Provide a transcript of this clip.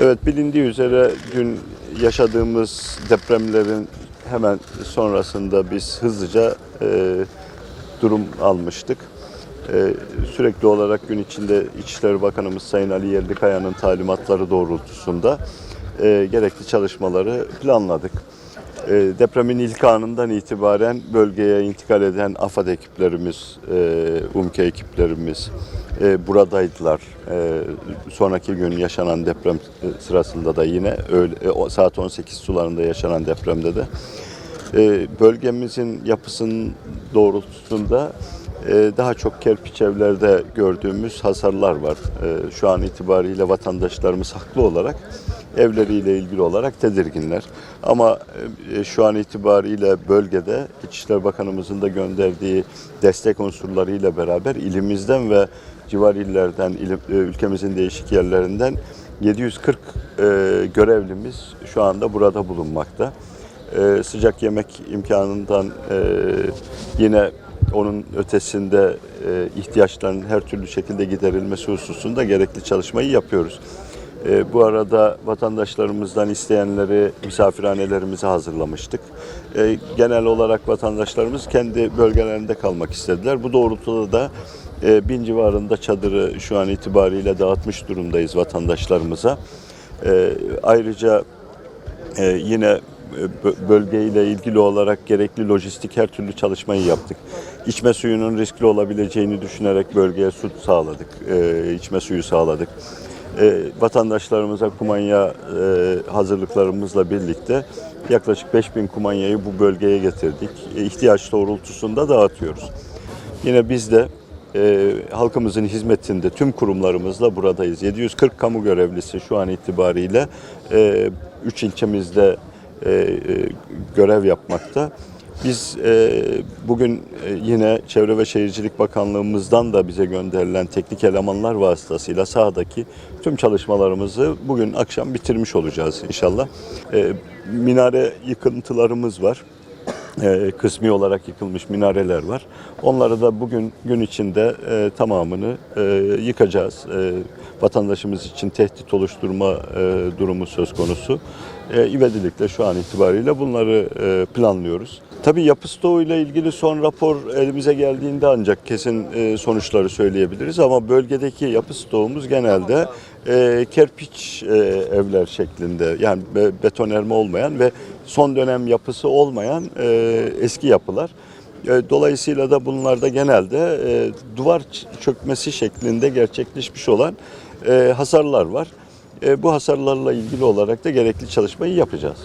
Evet bilindiği üzere dün yaşadığımız depremlerin hemen sonrasında biz hızlıca e, durum almıştık. E, sürekli olarak gün içinde İçişleri Bakanımız Sayın Ali Yerlikaya'nın talimatları doğrultusunda e, gerekli çalışmaları planladık. E, depremin ilk anından itibaren bölgeye intikal eden AFAD ekiplerimiz, e, UMKE ekiplerimiz e, buradaydılar. E, sonraki gün yaşanan deprem sırasında da yine öğle, e, saat 18 sularında yaşanan depremde de e, bölgemizin yapısının doğrultusunda e, daha çok kerpiç evlerde gördüğümüz hasarlar var. E, Şu an itibariyle vatandaşlarımız haklı olarak evleriyle ilgili olarak tedirginler. Ama e, şu an itibariyle bölgede İçişleri Bakanımızın da gönderdiği destek unsurlarıyla beraber ilimizden ve civar illerden, e, ülkemizin değişik yerlerinden 740 e, görevlimiz şu anda burada bulunmakta. E, sıcak yemek imkanından e, yine onun ötesinde e, ihtiyaçların her türlü şekilde giderilmesi hususunda gerekli çalışmayı yapıyoruz. E, bu arada vatandaşlarımızdan isteyenleri misafirhanelerimize hazırlamıştık. E, genel olarak vatandaşlarımız kendi bölgelerinde kalmak istediler. Bu doğrultuda da e, bin civarında çadırı şu an itibariyle dağıtmış durumdayız vatandaşlarımıza. E, ayrıca ee, yine e, bö- bölgeyle ilgili olarak gerekli lojistik her türlü çalışmayı yaptık. İçme suyunun riskli olabileceğini düşünerek bölgeye su sağladık, e, içme suyu sağladık. E, vatandaşlarımıza kumanya e, hazırlıklarımızla birlikte yaklaşık 5000 kumanyayı bu bölgeye getirdik. E, ihtiyaç doğrultusunda dağıtıyoruz. Yine biz de e, halkımızın hizmetinde tüm kurumlarımızla buradayız. 740 kamu görevlisi şu an itibariyle 3 ilçemizde e, e, görev yapmakta. Biz e, bugün e, yine Çevre ve Şehircilik Bakanlığımızdan da bize gönderilen teknik elemanlar vasıtasıyla sahadaki tüm çalışmalarımızı bugün akşam bitirmiş olacağız inşallah. E, minare yıkıntılarımız var e, kısmi olarak yıkılmış minareler var. Onları da bugün gün içinde e, tamamını e, yıkacağız. E, vatandaşımız için tehdit oluşturma e, durumu söz konusu. E, ivedilikle şu an itibariyle bunları e, planlıyoruz. Tabii yapı stoğu ile ilgili son rapor elimize geldiğinde ancak kesin e, sonuçları söyleyebiliriz ama bölgedeki yapı stoğumuz genelde e, kerpiç e, evler şeklinde yani be, betonerme olmayan ve son dönem yapısı olmayan e, eski yapılar. E, Dolayısıyla da bunlarda genelde e, duvar çökmesi şeklinde gerçekleşmiş olan e, hasarlar var. E, Bu hasarlarla ilgili olarak da gerekli çalışmayı yapacağız.